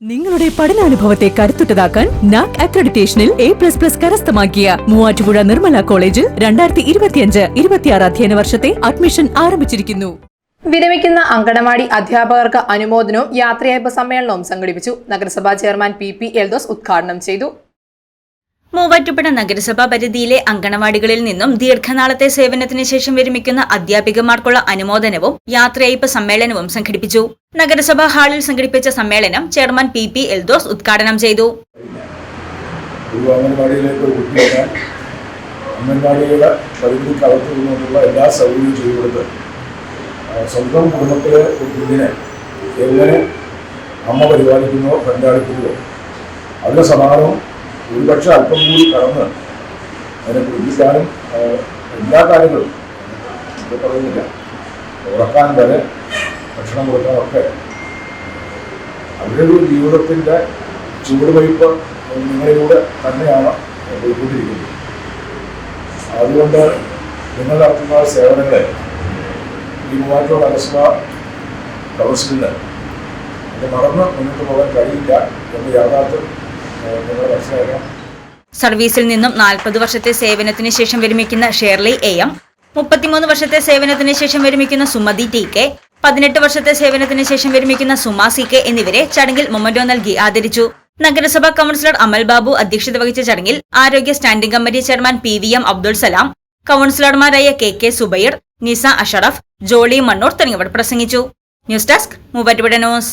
നിങ്ങളുടെ പഠനാനുഭവത്തെ കരുത്തുറ്റതാക്കാൻ നാക് അക്രഡിറ്റേഷനിൽ എ പ്ലസ് പ്ലസ് കരസ്ഥമാക്കിയ മൂവാറ്റുപുഴ നിർമ്മല കോളേജിൽ രണ്ടായിരത്തി ഇരുപത്തിയഞ്ച് ഇരുപത്തിയാറ് അധ്യയന വർഷത്തെ അഡ്മിഷൻ ആരംഭിച്ചിരിക്കുന്നു. വിരമിക്കുന്ന അങ്കണവാടി അധ്യാപകർക്ക് അനുമോദനവും യാത്രയയപ്പ് സമ്മേളനവും സംഘടിപ്പിച്ചു. നഗരസഭാ ചെയർമാൻ പി പി എൽദോസ് ഉദ്ഘാടനം ചെയ്തു. മൂവാറ്റുപുഴ നഗരസഭാ പരിധിയിലെ അങ്കണവാടികളിൽ നിന്നും ദീർഘനാളത്തെ സേവനത്തിന് ശേഷം വിരമിക്കുന്ന അധ്യാപികമാർക്കുള്ള അനുമോദനവും യാത്രയയപ്പ് സമ്മേളനവും സംഘടിപ്പിച്ചു. നഗരസഭാ ഹാളിൽ സംഘടിപ്പിച്ച സമ്മേളനം ചെയർമാൻ പി പി എൽദോസ് ഉദ്ഘാടനം ചെയ്തു. അംഗൻവാടിയുടെ എല്ലാ സ്വന്തം അമ്മ പരിപാലിക്കുന്നോ കണ്ടാടിക്കുന്നതോ അതിന് സമാനവും ഒരുപക്ഷെ അല്പം കൂടി കടന്ന് അതിനെ കുടിപ്പിക്കാനും ആ, എല്ലാ കാര്യങ്ങളും ഇത് പറയുന്നില്ല. ഉറക്കാൻ വരെ ഭക്ഷണം കൊടുക്കാനൊക്കെ. അവരുടെ ഒരു ജീവിതത്തിന്റെ ചുവടുവയ്പ് നിങ്ങളിലൂടെ തന്നെയാണ് പോയിക്കൊണ്ടിരിക്കുന്നത്. അതുകൊണ്ട് നിങ്ങൾ നടത്തുന്ന സേവനങ്ങളെ ഈ മൂവാറ്റോ നഗരസഭ കൗൺസിലിന് അത് മറന്ന് മുന്നോട്ട് പോകാൻ കഴിയില്ല എന്ന് യാഥാർത്ഥ്യം സർവീസിൽ നിന്നും നാൽപ്പത് വർഷത്തെ സേവനത്തിന് ശേഷം വിരമിക്കുന്ന ഷേർലി എ എം മുപ്പത്തിമൂന്ന് വർഷത്തെ സേവനത്തിന് ശേഷം വിരമിക്കുന്ന സുമതി ടി കെ പതിനെട്ട് വർഷത്തെ സേവനത്തിന് ശേഷം വിരമിക്കുന്ന സുമ സി കെ എന്നിവരെ ചടങ്ങിൽ മൊമന്റോ നൽകി ആദരിച്ചു. നഗരസഭാ കൌൺസിലർ അമൽ ബാബു അധ്യക്ഷത വഹിച്ച ചടങ്ങിൽ ആരോഗ്യ standing committee chairman P V M Abdul Salam കൌൺസിലർമാരായ K K Zubair Nisa Ashraf Jolly Mannur തുടങ്ങിയവർ പ്രസംഗിച്ചു. News desk Muvattupuzha news.